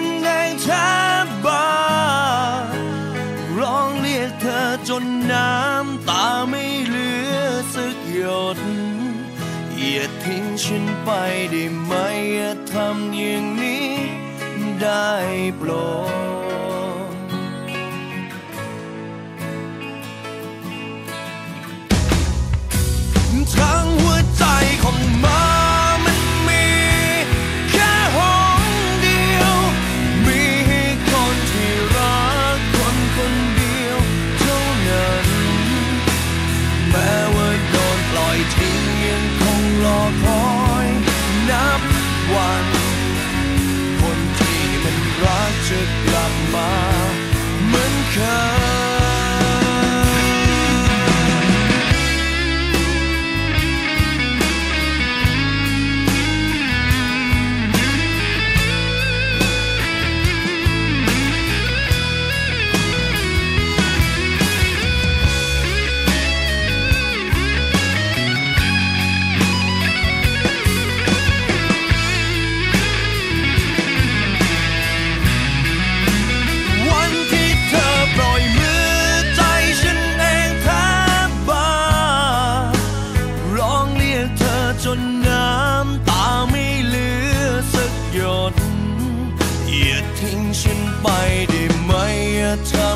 น อย่าทิ้งฉันไปได้ไหมอย่าทำอย่างนี้ได้โปรดทั้งหั อย่